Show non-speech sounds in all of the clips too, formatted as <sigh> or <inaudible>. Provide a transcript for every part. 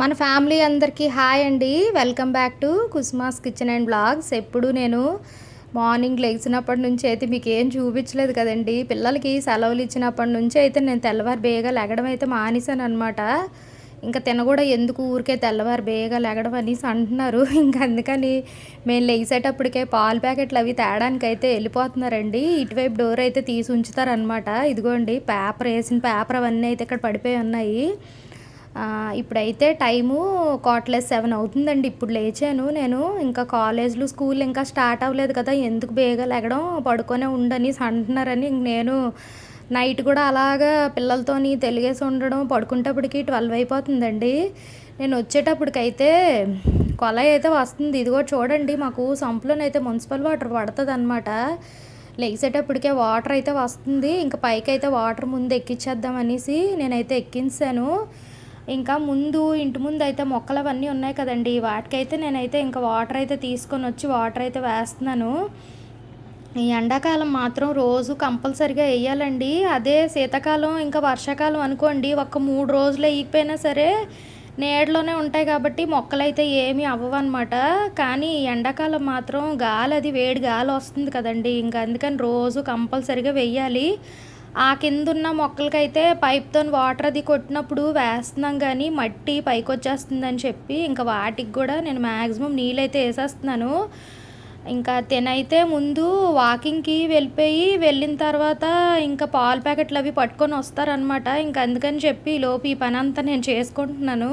మన ఫ్యామిలీ అందరికీ హాయ్ అండి. వెల్కమ్ బ్యాక్ టు కుస్మాస్ కిచెన్ అండ్ బ్లాగ్స్. ఎప్పుడు నేను మార్నింగ్ లేచినప్పటి నుంచి అయితే మీకు ఏం చూపించలేదు కదండి. పిల్లలకి సెలవులు ఇచ్చినప్పటి నుంచి అయితే నేను తెల్లవారు బేగా లెగడం అయితే మానేశాను అనమాట ఇంకా తినకూడ ఎందుకు ఊరికే తెల్లవారు బేగా లెగడం అనేసి అంటున్నారు. <laughs> ఇంకా అందుకని మేము లేచేటప్పటికే పాలు ప్యాకెట్లు అవి తేడానికి అయితే వెళ్ళిపోతున్నారండి. ఇటువైపు డోర్ అయితే తీసి ఉంచుతారనమాట ఇదిగోండి పేపర్ వేసిన పేపర్ అవన్నీ అయితే ఇక్కడ పడిపోయి ఉన్నాయి. ఇప్పుడైతే టైము కాట్లెస్ సెవెన్ అవుతుందండి. ఇప్పుడు లేచాను నేను. ఇంకా కాలేజ్లు స్కూల్ ఇంకా స్టార్ట్ అవ్వలేదు కదా. ఎందుకు బేగా లెగడం? పడుకొనే ఉండని అంటున్నారని ఇంక నేను నైట్ కూడా అలాగా పిల్లలతోని తెలిగేసి ఉండడం పడుకునేటప్పటికి ట్వెల్వ్ అయిపోతుందండి. నేను వచ్చేటప్పటికైతే కొలాయి అయితే వస్తుంది. ఇదిగో చూడండి మాకు సంపులోనైతే మున్సిపల్ వాటర్ పడుతుంది అనమాట లెగిసేటప్పటికే వాటర్ అయితే వస్తుంది. ఇంకా పైకి అయితే వాటర్ ముందు ఎక్కించేద్దాం అనేసి నేనైతే ఎక్కించాను. ఇంకా ముందు ఇంటి ముందు అయితే మొక్కలు అవన్నీ ఉన్నాయి కదండి. వాటికైతే నేనైతే ఇంకా వాటర్ అయితే తీసుకొని వచ్చి వాటర్ అయితే వేస్తున్నాను. ఈ ఎండాకాలం మాత్రం రోజు కంపల్సరిగా వేయాలండి. అదే శీతాకాలం ఇంకా వర్షాకాలం అనుకోండి ఒక మూడు రోజులు వేయకపోయినా సరే నీడలోనే ఉంటాయి కాబట్టి మొక్కలు అయితే ఏమీ అవ్వవన్నమాట. కానీ ఎండాకాలం మాత్రం గాలి అది వేడి గాలి వస్తుంది కదండి. ఇంకా అందుకని రోజు కంపల్సరిగా వెయ్యాలి ఆ కింద ఉన్న మొక్కలకైతే పైప్తో వాటర్ అది కొట్టినప్పుడు వేస్తున్నాం కానీ మట్టి పైకి వచ్చేస్తుందని చెప్పి ఇంకా వాటికి కూడా నేను మ్యాక్సిమం నీళ్ళైతే వేసేస్తున్నాను. ఇంకా తినైతే ముందు వాకింగ్కి వెళ్ళిపోయి వెళ్ళిన తర్వాత ఇంకా పాల ప్యాకెట్లు అవి పట్టుకొని వస్తారనమాట ఇంకా అందుకని చెప్పి లోపు ఈ పని అంతా నేను చేసుకుంటున్నాను.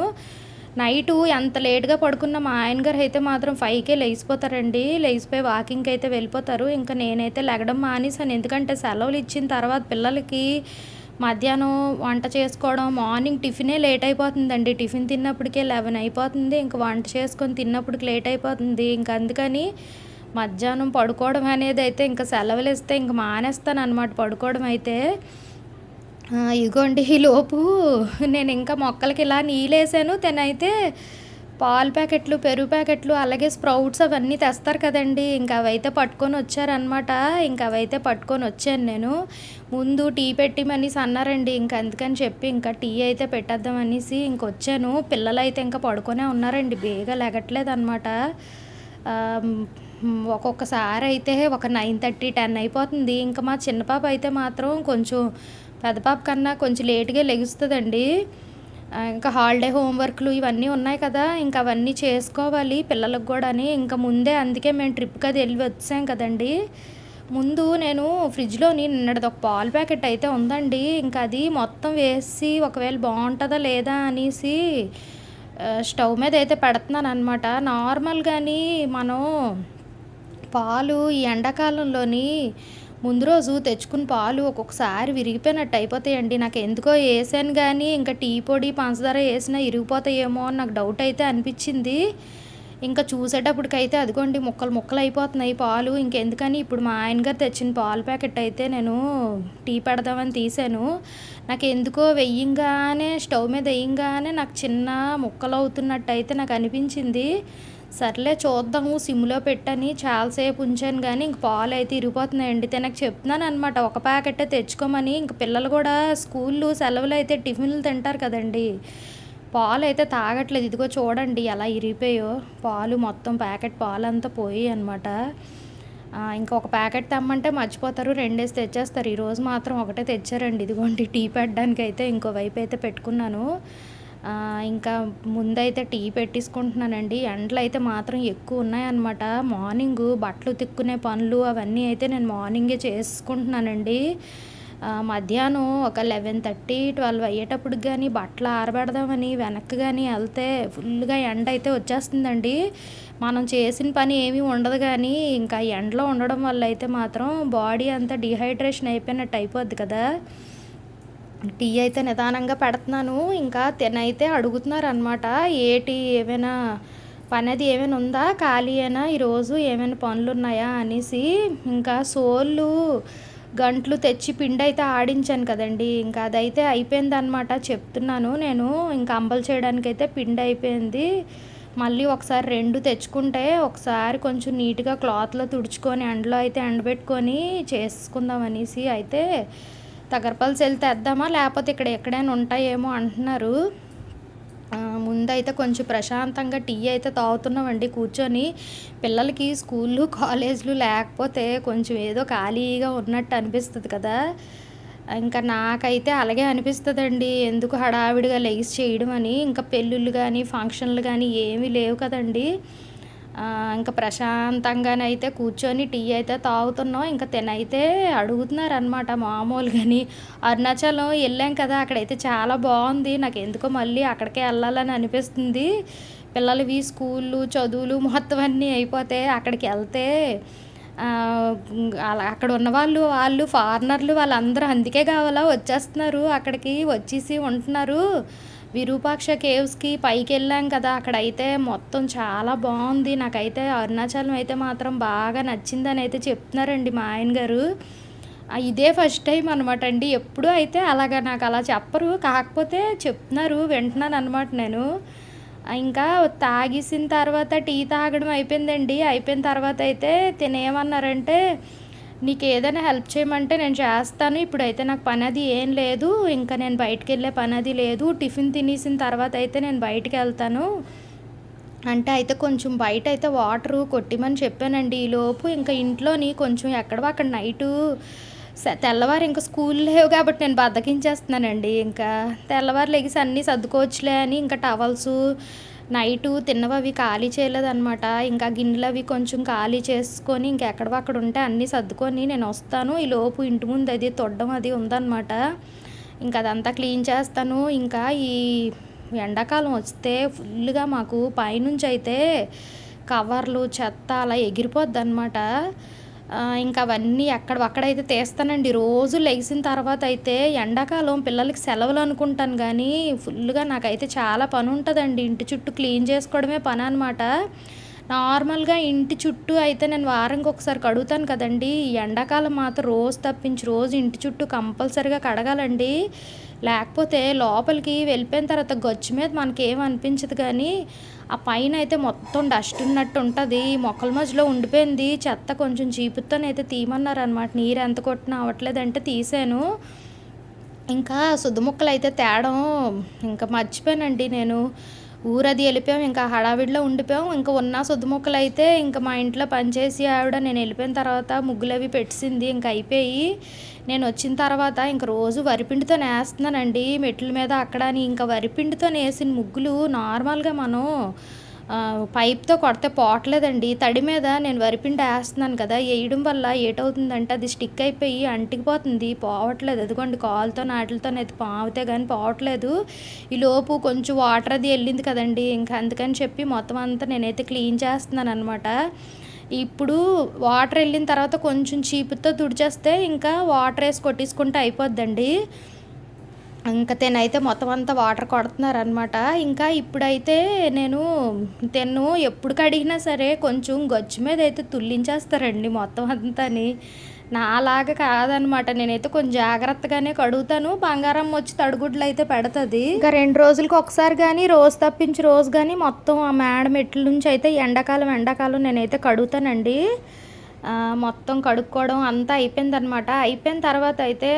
నైటు ఎంత లేట్గా పడుకున్న మా ఆయన గారు అయితే మాత్రం ఫైవ్కే లేచిపోతారండి. లేచిపోయి వాకింగ్కి అయితే వెళ్ళిపోతారు. ఇంకా నేనైతే లెగడం మానేసాను ఎందుకంటే సెలవులు ఇచ్చిన తర్వాత పిల్లలకి మధ్యాహ్నం వంట చేసుకోవడం మార్నింగ్ టిఫినే లేట్ అయిపోతుందండి. టిఫిన్ తిన్నప్పటికే లెవెన్ అయిపోతుంది. ఇంకా వంట చేసుకొని తిన్నప్పటికి లేట్ అయిపోతుంది. ఇంక అందుకని మధ్యాహ్నం పడుకోవడం అనేది అయితే ఇంకా సెలవులు ఇస్తే ఇంక మానేస్తాను అనమాట పడుకోవడం అయితే. ఇదిగోండి ఈ లోపు నేను ఇంకా మొక్కలకి ఇలా నీళ్ళేసాను తినైతే పాల ప్యాకెట్లు పెరుగు ప్యాకెట్లు అలాగే స్ప్రౌట్స్ అవన్నీ తెస్తారు కదండి. ఇంకా అవైతే పట్టుకొని వచ్చారనమాట ఇంకా అవైతే పట్టుకొని వచ్చాను నేను. ముందు టీ పెట్టిమనేసి అన్నారండి. ఇంకా అందుకని చెప్పి ఇంకా టీ అయితే పెట్టేద్దాం అనేసి ఇంకొచ్చాను పిల్లలు అయితే ఇంకా పడుకొనే ఉన్నారండి. బేగా లెగట్లేదు అనమాట ఒక్కొక్కసారి అయితే ఒక నైన్ థర్టీ టెన్ అయిపోతుంది. ఇంకా మా చిన్న పాప అయితే మాత్రం కొంచెం పెద్ద పాప కన్నా కొంచెం లేట్గా లెగుస్తుందండి. ఇంకా హాలిడే హోంవర్క్లు ఇవన్నీ ఉన్నాయి కదా ఇంకా అవన్నీ చేసుకోవాలి పిల్లలకు కూడా అని ఇంకా ముందే అందుకే మేము ట్రిప్కి అది వెళ్ళి వచ్చాం కదండి. ముందు నేను ఫ్రిడ్జ్లోని నిన్నటిది ఒక పాల ప్యాకెట్ అయితే ఉందండి. ఇంకా అది మొత్తం వేసి ఒకవేళ బాగుంటుందా లేదా అనేసి స్టవ్ మీద అయితే పెడుతున్నాను అనమాట నార్మల్ కానీ మనం పాలు ఈ ఎండాకాలంలోని ముందు రోజు తెచ్చుకున్న పాలు ఒక్కొక్కసారి విరిగిపోయినట్టు అయిపోతాయండి. నాకు ఎందుకో వేసాను కానీ ఇంకా టీ పొడి పంచదార వేసినా ఇరిగిపోతాయేమో అని నాకు డౌట్ అయితే అనిపించింది. ఇంకా చూసేటప్పటికైతే అదిగోండి ముక్కలు ముక్కలు అయిపోతున్నాయి పాలు. ఇంకెందుకని ఇప్పుడు మా ఆయన గారు తెచ్చిన పాల ప్యాకెట్ అయితే నేను టీ పెడదామని తీసాను నాకు ఎందుకో వెయ్యంగానే స్టవ్ మీద వేయంగానే నాకు చిన్న ముక్కలు అవుతున్నట్టు అయితే నాకు అనిపించింది. సర్లే చూద్దాము సిమ్లో పెట్టని చాలాసేపు ఉంచాను కానీ ఇంక పాలు అయితే ఇరిగిపోతున్నాయండి తనకు చెప్తున్నాను అనమాట ఒక ప్యాకెట్ తెచ్చుకోమని. ఇంక పిల్లలు కూడా స్కూళ్ళు సెలవులు అయితే టిఫిన్లు తింటారు కదండి. పాలు అయితే తాగట్లేదు. ఇదిగో చూడండి ఎలా ఇరిగిపోయో. పాలు మొత్తం ప్యాకెట్ పాలు అంతా పోయి అనమాట ఇంకా ఒక ప్యాకెట్ తెమ్మంటే మర్చిపోతారు. రెండేసి తెచ్చేస్తారు. ఈరోజు మాత్రం ఒకటే తెచ్చారండి. ఇదిగోండి టీ పెట్టడానికి అయితే ఇంకో వైపు అయితే పెట్టుకున్నాను. ఇంకా ముందైతే టీ పెట్టేసుకుంటున్నానండి ఎండలు అయితే మాత్రం ఎక్కువ ఉన్నాయన్నమాట. మార్నింగ్ బట్టలు తిక్కునే పనులు అవన్నీ అయితే నేను మార్నింగే చేసుకుంటున్నానండి. మధ్యాహ్నం ఒక లెవెన్ థర్టీ ట్వెల్వ్ అయ్యేటప్పుడు కానీ బట్టలు ఆరబెడదామని వెనక్కి కానీ వెళ్తే ఫుల్గా ఎండ అయితే వచ్చేస్తుందండి. మనం చేసిన పని ఏమీ ఉండదు కానీ ఇంకా ఎండలో ఉండడం వల్ల అయితే మాత్రం బాడీ అంతా డిహైడ్రేషన్ అయిపోయినట్టు అయిపోద్ది కదా. టీ అయితే నిదానంగా పెడుతున్నాను. ఇంకా తినైతే అడుగుతున్నారు అనమాట ఏటి ఏమైనా పని అది ఏమైనా ఉందా? ఖాళీ అయినా ఈరోజు ఏమైనా పనులు ఉన్నాయా అనేసి ఇంకా సోళ్ళు గంటలు తెచ్చి పిండి అయితే ఆడించాను కదండి. ఇంకా అదైతే అయిపోయిందనమాట చెప్తున్నాను నేను. ఇంకా అంబలు చేయడానికి అయితే పిండి అయిపోయింది. మళ్ళీ ఒకసారి రెండు తెచ్చుకుంటే ఒకసారి కొంచెం నీట్గా క్లాత్లో తుడుచుకొని ఎండలో అయితే ఎండబెట్టుకొని చేసుకుందాం అనేసి అయితే తగరపల్సి వెళ్తే తెద్దామా? లేకపోతే ఇక్కడ ఎక్కడైనా ఉంటాయేమో అంటున్నారు. ముందైతే కొంచెం ప్రశాంతంగా టీ అయితే తాగుతున్నామండి కూర్చొని. పిల్లలకి స్కూళ్ళు కాలేజీలు లేకపోతే కొంచెం ఏదో ఖాళీగా ఉన్నట్టు అనిపిస్తుంది కదా. ఇంకా నాకైతే అలాగే అనిపిస్తుందండి. ఎందుకు హడావిడిగా లెగిసి చేయడం అని. ఇంకా పెళ్ళిళ్ళు కానీ ఫంక్షన్లు కానీ ఏమీ లేవు కదండీ. ఇంకా ప్రశాంతంగానైతే కూర్చొని టీ అయితే తాగుతున్నాం. ఇంకా తినైతే అడుగుతున్నారు అనమాట మామూలుగాని. అరుణాచలం వెళ్ళాం కదా అక్కడైతే చాలా బాగుంది. నాకు ఎందుకో మళ్ళీ అక్కడికే వెళ్ళాలని అనిపిస్తుంది. పిల్లలవి స్కూళ్ళు చదువులు మొత్తం అన్నీ అయిపోతే అక్కడికి వెళ్తే అలా అక్కడ ఉన్న వాళ్ళు వాళ్ళు ఫారినర్లు వాళ్ళందరూ అందుకే కావాలా వచ్చేస్తున్నారు. అక్కడికి వచ్చేసి ఉంటున్నారు. విరూపాక్ష కేవ్స్కి పైకి వెళ్ళాం కదా అక్కడైతే మొత్తం చాలా బాగుంది. నాకైతే అరుణాచలం అయితే మాత్రం బాగా నచ్చిందని అయితే చెప్తున్నారండి మా ఆయన గారు. ఇదే ఫస్ట్ టైం అనమాట అండి. ఎప్పుడూ అయితే అలాగా నాకు అలా చెప్పరు. కాకపోతే చెప్తున్నారు వింటున్నాను అనమాట నేను ఇంకా తాగేసిన తర్వాత టీ తాగడం అయిపోయిందండి. అయిపోయిన తర్వాత అయితే తినేమన్నారంటే నీకు ఏదైనా హెల్ప్ చేయమంటే నేను చేస్తాను. ఇప్పుడైతే నాకు పని అది ఏం లేదు. ఇంకా నేను బయటకు వెళ్ళే పని అది లేదు. టిఫిన్ తినేసిన తర్వాత అయితే నేను బయటకు వెళ్తాను అంటే అయితే కొంచెం బయట అయితే వాటరు కొట్టిమని చెప్పానండి ఈ లోపు ఇంకా ఇంట్లోని కొంచెం ఎక్కడో అక్కడ నైటు తెల్లవారు ఇంకా స్కూల్ లేవు కాబట్టి నేను బద్దకించేస్తున్నానండి. ఇంకా తెల్లవారు లెగిసి అన్నీ సర్దుకోవచ్చులే అని ఇంకా టవల్స్ నైటు తిన్నవి అవి ఖాళీ చేయలేదన్నమాట. ఇంకా గిన్నెలు అవి కొంచెం ఖాళీ చేసుకొని ఇంకా అక్కడ ఉంటే అన్నీ సర్దుకొని నేను వస్తాను. ఈ లోపు ఇంటి ముందు అది తొడ్డం అది ఉందన్నమాట. ఇంకా అదంతా క్లీన్ చేస్తాను. ఇంకా ఈ ఎండాకాలం వస్తే ఫుల్గా మాకు పైనుంచి అయితే కవర్లు చెత్త అలా ఎగిరిపోద్ది అనమాట ఇంకా అవన్నీ ఎక్కడ అక్కడైతే తీస్తానండి. రోజు లెగిసిన తర్వాత అయితే ఎండాకాలం పిల్లలకి సెలవులు అనుకుంటాను కానీ ఫుల్గా నాకైతే చాలా పని ఉంటుందండి. ఇంటి చుట్టూ క్లీన్ చేసుకోవడమే పని అనమాట నార్మల్గా ఇంటి చుట్టూ అయితే నేను వారానికి ఒకసారి కడుగుతాను కదండి. ఎండాకాలం మాత్రం రోజు తప్పించి రోజు ఇంటి చుట్టూ కంపల్సరిగా కడగాలండి. లేకపోతే లోపలికి వెళ్ళిపోయిన తర్వాత గచ్చు మీద మనకేం అనిపించదు కానీ ఆ పైన అయితే మొత్తం డస్ట్ ఉన్నట్టు ఉంటుంది. మొక్కల మధ్యలో ఉండిపోయింది. చెత్త కొంచెం చీపుతోనైతే తీయమన్నారు అనమాట నీరు ఎంత కొట్టినా అవ్వట్లేదంటే తీసాను. ఇంకా సుద్దుముక్కలు అయితే తేడం ఇంకా మర్చిపోయానండి నేను. ఊరది వెళ్ళిపోయాం ఇంకా హడావిడిలో ఉండిపోయాం. ఇంకా ఉన్న సొద్దు ముక్కలు అయితే ఇంకా మా ఇంట్లో పనిచేసి ఆవిడ నేను వెళ్ళిపోయిన తర్వాత ముగ్గులు అవి పెట్టింది ఇంకా అయిపోయి. నేను వచ్చిన తర్వాత ఇంక రోజు వరిపిండితో నేస్తున్నానండి మెట్ల మీద అక్కడ అని ఇంకా వరిపిండితో నేసిన ముగ్గులు నార్మల్గా మనం పైప్తో కొడితే పోవట్లేదండి తడి మీద నేను వరిపిండి వేస్తున్నాను కదా వేయడం వల్ల ఏటవుతుందంటే అది స్టిక్ అయిపోయి అంటికిపోతుంది. పోవట్లేదు. అదిగోండి కాలుతో నాటిలతో అది పావితే కానీ పోవట్లేదు. ఈ లోపు కొంచెం వాటర్ అది వెళ్ళింది కదండి. ఇంకా అందుకని చెప్పి మొత్తం అంతా నేనైతే క్లీన్ చేస్తున్నాను అనమాట ఇప్పుడు వాటర్ వెళ్ళిన తర్వాత కొంచెం చీపుతో తుడిచేస్తే ఇంకా వాటర్ వేసి కొట్టేసుకుంటే అయిపోద్దండి. ఇంకా తినైతే మొత్తం అంతా వాటర్ కొడుతున్నారు అనమాట ఇంకా ఇప్పుడైతే నేను తిన్ను ఎప్పుడు కడిగినా సరే కొంచెం గచ్చు మీద అయితే తుల్లించేస్తారండి మొత్తం అంతాని. నాలాగా కాదనమాట నేనైతే కొంచెం జాగ్రత్తగానే కడుగుతాను. బంగారం వచ్చి తడుగుడ్లు అయితే పెడుతుంది. ఇంకా రెండు రోజులకి ఒకసారి కానీ రోజు తప్పించి రోజు కానీ మొత్తం ఆ మేడ మెట్ల నుంచి అయితే ఎండాకాలం ఎండాకాలం నేనైతే కడుగుతానండి. మొత్తం కడుక్కోవడం అంతా అయిపోయిందనమాట అయిపోయిన తర్వాత అయితే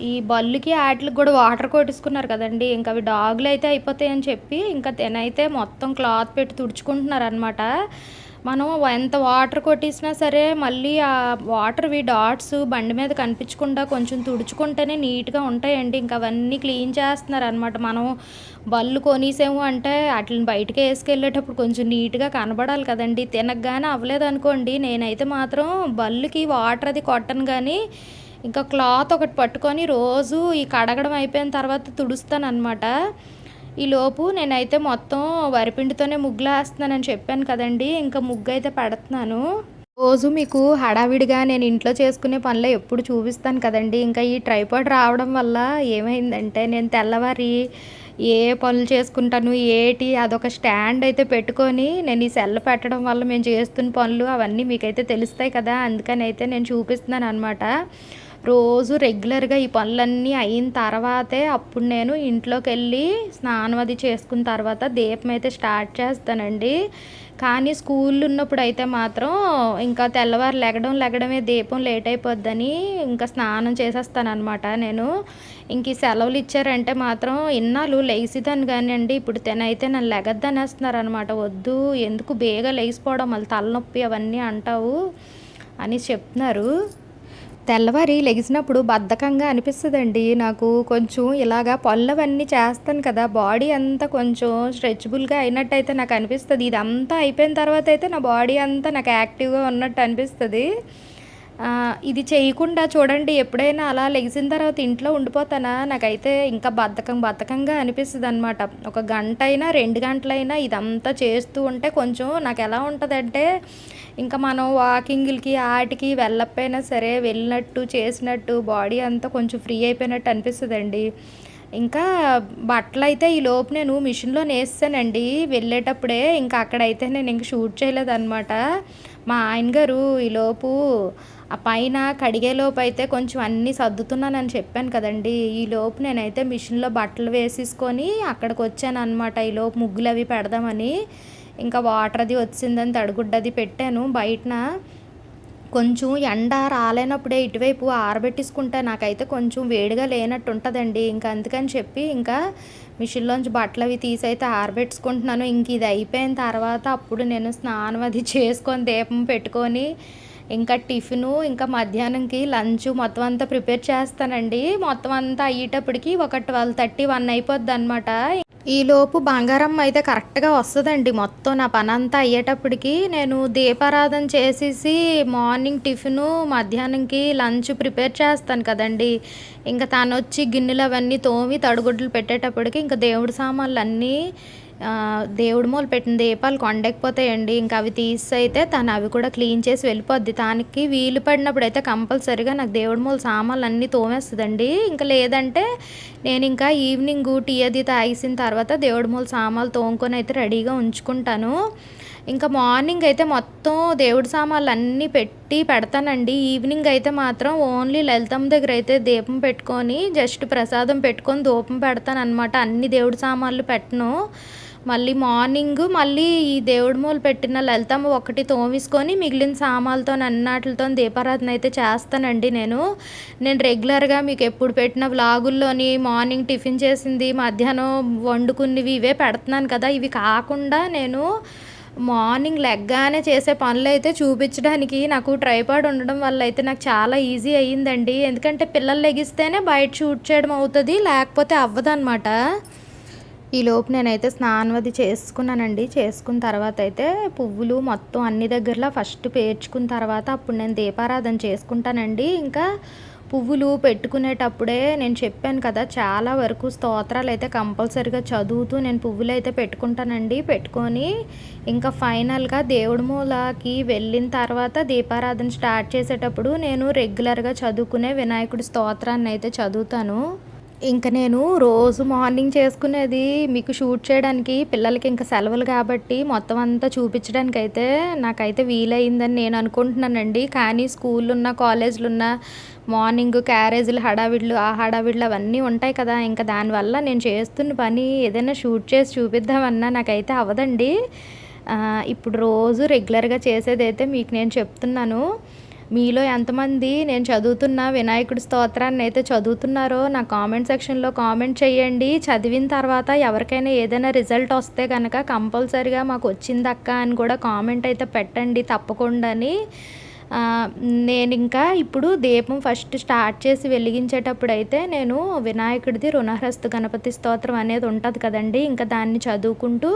ఈ బల్లుకి వాటికి కూడా వాటర్ కొట్టించుకున్నారు కదండి. ఇంకా అవి డాగులు అయితే అయిపోతాయని చెప్పి ఇంకా తినైతే మొత్తం క్లాత్ పెట్టి తుడుచుకుంటున్నారు అనమాట మనం ఎంత వాటర్ కొట్టేసినా సరే మళ్ళీ ఆ వాటర్వి డాట్స్ బండి మీద కనిపించకుండా కొంచెం తుడుచుకుంటేనే నీట్గా ఉంటాయండి. ఇంకా అవన్నీ క్లీన్ చేస్తున్నారు అనమాట మనం బళ్ళు కొనేసాము అంటే వాటిని బయటకు వేసుకెళ్ళేటప్పుడు కొంచెం నీట్గా కనబడాలి కదండి. తినగానే అవ్వలేదు అనుకోండి. నేనైతే మాత్రం బళ్ళుకి వాటర్ అది కొట్టను కానీ ఇంకా క్లాత్ ఒకటి పట్టుకొని రోజు ఈ కడగడం అయిపోయిన తర్వాత తుడుస్తాను అనమాట ఈ లోపు నేనైతే మొత్తం వరిపిండితోనే ముగ్గులు వేస్తున్నానని చెప్పాను కదండి. ఇంకా ముగ్గు అయితే పెడుతున్నాను. రోజు మీకు హడావిడిగా నేను ఇంట్లో చేసుకునే పనులు ఎప్పుడు చూపిస్తాను కదండి. ఇంకా ఈ ట్రైపాడ్ రావడం వల్ల ఏమైందంటే నేను తెల్లవారి ఏ పనులు చేసుకుంటాను ఏటి అదొక స్టాండ్ అయితే పెట్టుకొని నేను ఈ సెల్ పెట్టడం వల్ల మేము చేస్తున్న పనులు అవన్నీ మీకైతే తెలుస్తాయి కదా. అందుకని అయితే నేను చూపిస్తున్నాను అనమాట రోజు రెగ్యులర్గా ఈ పనులన్నీ అయిన తర్వాతే అప్పుడు నేను ఇంట్లోకి వెళ్ళి స్నానం అది చేసుకున్న తర్వాత దీపం అయితే స్టార్ట్ చేస్తానండి. కానీ స్కూల్ ఉన్నప్పుడు అయితే మాత్రం ఇంకా తెల్లవారు లెగడం లెగడమే దీపం లేట్ అయిపోద్దని ఇంకా స్నానం చేసేస్తాను అనమాట నేను. ఇంక ఈ సెలవులు ఇచ్చారంటే మాత్రం ఇన్నాళ్ళు లేచిదాన్ని కానివ్వండి ఇప్పుడు తినైతే నన్ను లెగద్దనేస్తున్నారు అనమాట వద్దు ఎందుకు బేగా లేచిపోవడం మళ్ళీ తలనొప్పి అవన్నీ అంటావు అని చెప్తున్నారు. తెల్లవారి లెగిసినప్పుడు బద్ధకంగా అనిపిస్తుందండి. నాకు కొంచెం ఇలాగా పళ్ళవన్నీ చేస్తాను కదా బాడీ అంతా కొంచెం స్ట్రెచబుల్గా అయినట్టయితే నాకు అనిపిస్తుంది. ఇదంతా అయిపోయిన తర్వాత అయితే నా బాడీ అంతా నాకు యాక్టివ్గా ఉన్నట్టు అనిపిస్తుంది. ఇది చేయకుండా చూడండి ఎప్పుడైనా అలా లెగిసిన తర్వాత ఇంట్లో ఉండిపోతానా? నాకైతే ఇంకా బద్ధకం బద్ధకంగా అనిపిస్తుంది అనమాట ఒక గంట అయినా రెండు గంటలైనా ఇదంతా చేస్తూ ఉంటే కొంచెం నాకు ఎలా ఉంటుందంటే ఇంకా మనం వాకింగ్లకి ఆటికి వెళ్ళకపోయినా సరే వెళ్ళినట్టు చేసినట్టు బాడీ అంతా కొంచెం ఫ్రీ అయిపోయినట్టు అనిపిస్తుందండి. ఇంకా బట్టలు అయితే ఈ లోపు నేను మిషన్లో నేస్తానండి. వెళ్ళేటప్పుడే ఇంకా అక్కడైతే నేను ఇంక షూట్ చేయలేదన్నమాట. మా ఆయన గారు ఈలోపు ఆ పైన కడిగేలోపు అయితే కొంచెం అన్నీ సర్దుతున్నానని చెప్పాను కదండి. ఈలోపు నేనైతే మిషన్లో బట్టలు వేసేసుకొని అక్కడికి వచ్చాను అనమాట ఈలోపు ముగ్గులు అవి పెడదామని ఇంకా వాటర్ అది వచ్చిందని తడిగుడ్డది పెట్టాను. బయటన కొంచెం ఎండ రాలేనప్పుడే ఇటువైపు ఆరబెట్టేసుకుంటే. నాకైతే కొంచెం వేడిగా లేనట్టు ఉంటుందండి. ఇంకా అందుకని చెప్పి ఇంకా మిషన్లోంచి బట్టలు అవి తీసి అయితే ఆరబెట్టుకుంటున్నాను ఇంక ఇది అయిపోయిన తర్వాత అప్పుడు నేను స్నానం అది చేసుకొని దీపం పెట్టుకొని ఇంకా టిఫిను ఇంకా మధ్యాహ్నంకి లంచ్ మొత్తం అంతా ప్రిపేర్ చేస్తానండి. మొత్తం అంతా అయ్యేటప్పటికి ఒక ట్వెల్వ్ థర్టీ వన్ అయిపోద్ది అనమాట ఈలోపు బంగారం అయితే కరెక్ట్గా వస్తుందండి. మొత్తం నా పని అంతా అయ్యేటప్పటికి నేను దీపారాధన చేసేసి మార్నింగ్ టిఫిను మధ్యాహ్నంకి లంచ్ ప్రిపేర్ చేస్తాను కదండి. ఇంకా తను వచ్చి గిన్నెలు అవన్నీ తోమి తడుగుడ్లు పెట్టేటప్పటికి ఇంకా దేవుడి సామాన్లు అన్నీ దేవుడు మూల పెట్టిన దీపాలు కొండకపోతాయండి ఇంకా అవి తీసి అయితే తను అవి కూడా క్లీన్ చేసి వెళ్ళిపోద్ది. దానికి వీలు పడినప్పుడు అయితే కంపల్సరిగా నాకు దేవుడు మూల సామాన్లు అన్నీ తోమేస్తుందండి. ఇంకా లేదంటే నేను ఇంకా ఈవినింగ్ టీ అది తాగిసిన తర్వాత దేవుడు మూల సామాన్లు తోముకొని అయితే రెడీగా ఉంచుకుంటాను. ఇంకా మార్నింగ్ అయితే మొత్తం దేవుడి సామాన్లు అన్నీ పెట్టి పెడతానండి. ఈవినింగ్ అయితే మాత్రం ఓన్లీ లలితమ్మ దగ్గర అయితే దీపం పెట్టుకొని జస్ట్ ప్రసాదం పెట్టుకొని ధూపం పెడతాను అనమాట అన్ని దేవుడి సామాన్లు పెట్టను. మళ్ళీ మార్నింగ్ మళ్ళీ ఈ దేవుడి మూలు పెట్టిన లలితమ్మ ఒకటి తోమేసుకొని మిగిలిన సామాన్లతో అన్నాటితో దీపారాధన అయితే చేస్తానండి నేను. నేను రెగ్యులర్గా మీకు ఎప్పుడు పెట్టిన వ్లాగుల్లోని మార్నింగ్ టిఫిన్ చేసింది మధ్యాహ్నం వండుకున్నవి ఇవే పెడుతున్నాను కదా. ఇవి కాకుండా నేను మార్నింగ్ లెగ్గానే చేసే పనులు అయితే చూపించడానికి నాకు ట్రైపాడ్ ఉండడం వల్ల అయితే నాకు చాలా ఈజీ అయ్యిందండి. ఎందుకంటే పిల్లలు లెగిస్తేనే బయట షూట్ చేయడం అవుతుంది లేకపోతే అవ్వదన్నమాట. ఈలోపు నేనైతే స్నానం అది చేసుకున్నానండి. చేసుకున్న తర్వాత అయితే పువ్వులు మొత్తం అన్ని దగ్గరలో ఫస్ట్ పేర్చుకున్న తర్వాత అప్పుడు నేను దీపారాధన చేసుకుంటానండి. ఇంకా పువ్వులు పెట్టుకునేటప్పుడే నేను చెప్పాను కదా చాలా వరకు స్తోత్రాలు అయితే కంపల్సరిగా చదువుతూ నేను పువ్వులు అయితే పెట్టుకుంటానండి. పెట్టుకొని ఇంకా ఫైనల్గా దేవుడి మూలకి వెళ్ళిన తర్వాత దీపారాధన స్టార్ట్ చేసేటప్పుడు నేను రెగ్యులర్గా చదువుకునే వినాయకుడి స్తోత్రాన్ని అయితే చదువుతాను. ఇంకా నేను రోజు మార్నింగ్ చేసుకునేది మీకు షూట్ చేయడానికి పిల్లలకి ఇంకా సెలవులు కాబట్టి మొత్తం అంతా చూపించడానికి అయితే నాకైతే వీలైందని నేను అనుకుంటున్నానండి. కానీ స్కూల్ ఉన్న కాలేజీలు ఉన్న మార్నింగ్ క్యారేజీలు హడావిడ్లు ఆ హడావిడ్లు అవన్నీ ఉంటాయి కదా. ఇంకా దానివల్ల నేను చేస్తున్న పని ఏదైనా షూట్ చేసి చూపిద్దామన్నా నాకైతే అవదండి. ఇప్పుడు రోజు రెగ్యులర్గా చేసేదైతే మీకు నేను చెప్తున్నాను. మీలో ఎంతమంది నేను చదువుతున్న వినాయకుడి స్తోత్రాన్ని అయితే చదువుతున్నారో నా కామెంట్ సెక్షన్లో కామెంట్ చేయండి. చదివిన తర్వాత ఎవరికైనా ఏదైనా రిజల్ట్ వస్తే కనుక కంపల్సరిగా మాకు వచ్చిందక్క అని కూడా కామెంట్ అయితే పెట్టండి తప్పకుండా నేను ఇంకా ఇప్పుడు దీపం ఫస్ట్ స్టార్ట్ చేసి వెలిగించేటప్పుడు అయితే నేను వినాయకుడిది రుణహస్త గణపతి స్తోత్రం అనేది ఉంటుంది కదండి. ఇంకా దాన్ని చదువుకుంటూ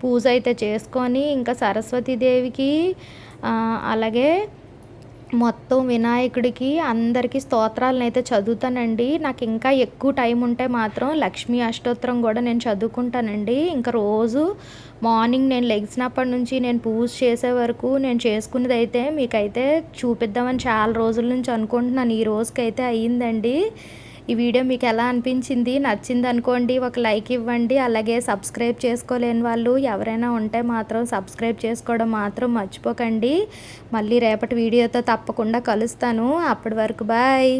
పూజ అయితే చేసుకొని ఇంకా సరస్వతీదేవికి అలాగే మొత్తం వినాయకుడికి అందరికీ స్తోత్రాలను అయితే చదువుతానండి. నాకు ఇంకా ఎక్కువ టైం ఉంటే మాత్రం లక్ష్మీ అష్టోత్తరం కూడా నేను చదువుకుంటానండి. ఇంకా రోజు మార్నింగ్ నేను లెగ్సినప్పటి నుంచి నేను పూజ చేసే వరకు నేను చేసుకున్నది అయితే మీకైతే చూపిద్దామని చాలా రోజుల నుంచి అనుకుంటున్నాను. ఈ రోజుకైతే అయ్యిందండి. ఈ వీడియో మీకు ఎలా అనిపించింది? నచ్చింది అనుకోండి ఒక లైక్ ఇవ్వండి. అలాగే సబ్స్క్రైబ్ చేసుకోలేని వాళ్ళు ఎవరైనా ఉంటే మాత్రం సబ్స్క్రైబ్ చేసుకోవడం మాత్రం మర్చిపోకండి. మళ్ళీ రేపటి వీడియోతో తప్పకుండా కలుస్తాను. అప్పటి వరకు బాయ్.